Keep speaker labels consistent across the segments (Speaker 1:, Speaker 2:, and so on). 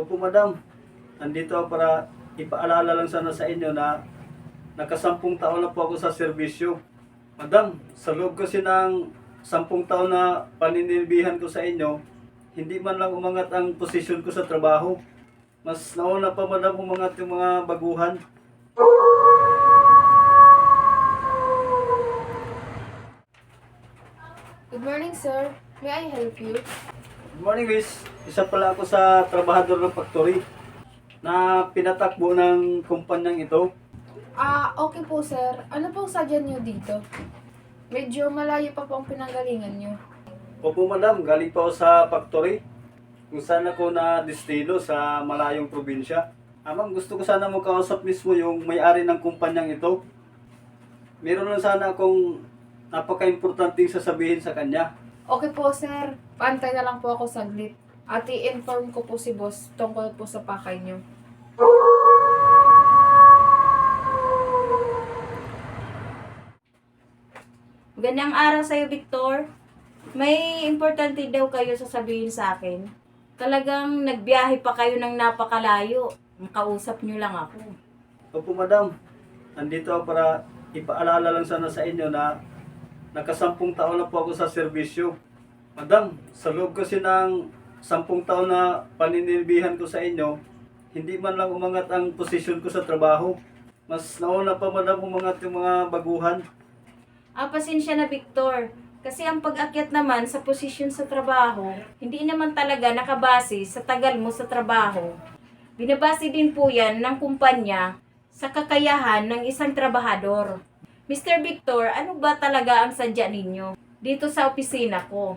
Speaker 1: Opo, madam. Nandito para ipaalala lang sana sa inyo na nakasampung taon na po ako sa serbisyo. Madam, sa loob kasi ng sampung taon na paninilbihan ko sa inyo, hindi man lang umangat ang posisyon ko sa trabaho. Mas nauna pa madam umangat yung mga baguhan.
Speaker 2: Good morning, sir. May I help you?
Speaker 1: Good morning, Miss. Isa pala ako sa trabahador ng factory na pinatakbo ng kumpanyang ito.
Speaker 2: Ah, okay po, sir. Ano pong sadya niyo dito? Medyo malayo pa po ang pinanggalingan niyo.
Speaker 1: Opo, madam. Galing pa ako sa factory. Kung saan ako na destino sa malayong probinsya. Amang gusto ko sana mo kausap mismo yung may-ari ng kumpanyang ito. Meron lang sana akong napaka-importanting sasabihin sa kanya.
Speaker 2: Okay po, sir. Pantay na lang po ako saglit. At i-inform ko po si boss tungkol po sa pakay niyo.
Speaker 3: Ganyang araw sa'yo, Victor. May importante daw kayo sasabihin sa akin. Talagang nagbiyahe pa kayo ng napakalayo. Makausap nyo lang ako.
Speaker 1: Opo, madam. Nandito ako para ipaalala lang sana sa inyo na nakasampung taon na po ako sa serbisyo. Madam, sa loob kasi ng sampung taon na paninilbihan ko sa inyo, hindi man lang umangat ang posisyon ko sa trabaho. Mas nauna pa madam umangat yung mga baguhan.
Speaker 3: Ah, pasensya na, Victor. Kasi ang pag-akyat naman sa posisyon sa trabaho, hindi naman talaga nakabase sa tagal mo sa trabaho. Binabase din po yan ng kumpanya sa kakayahan ng isang trabahador. Mr. Victor, ano ba talaga ang sadya ninyo dito sa opisina ko?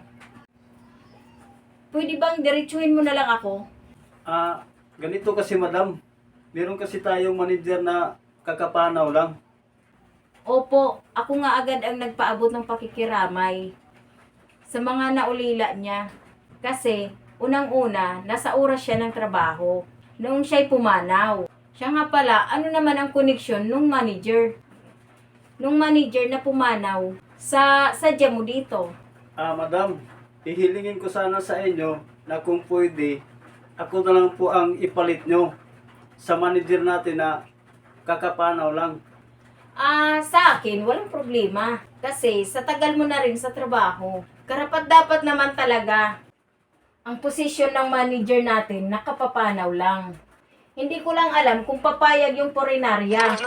Speaker 3: Pwede bang diretsuhin mo na lang ako?
Speaker 1: Ah, ganito kasi madam. Meron kasi tayong manager na kakapanaw lang.
Speaker 3: Opo, ako nga agad ang nagpaabot ng pakikiramay sa mga naulila niya. Kasi, unang-una, nasa oras siya ng trabaho. Noong siya'y pumanaw. Siya nga pala, ano naman ang koneksyon nung manager? Nung manager na pumanaw sa sadya mo dito.
Speaker 1: Ah, madam, hihilingin ko sana sa inyo na kung pwede, ako na lang po ang ipalit nyo sa manager natin na kakapanaw lang.
Speaker 3: Ah, sa akin, walang problema. Kasi sa tagal mo na rin sa trabaho, karapat dapat naman talaga ang posisyon ng manager natin nakapapanaw lang. Hindi ko lang alam kung papayag yung porinarya.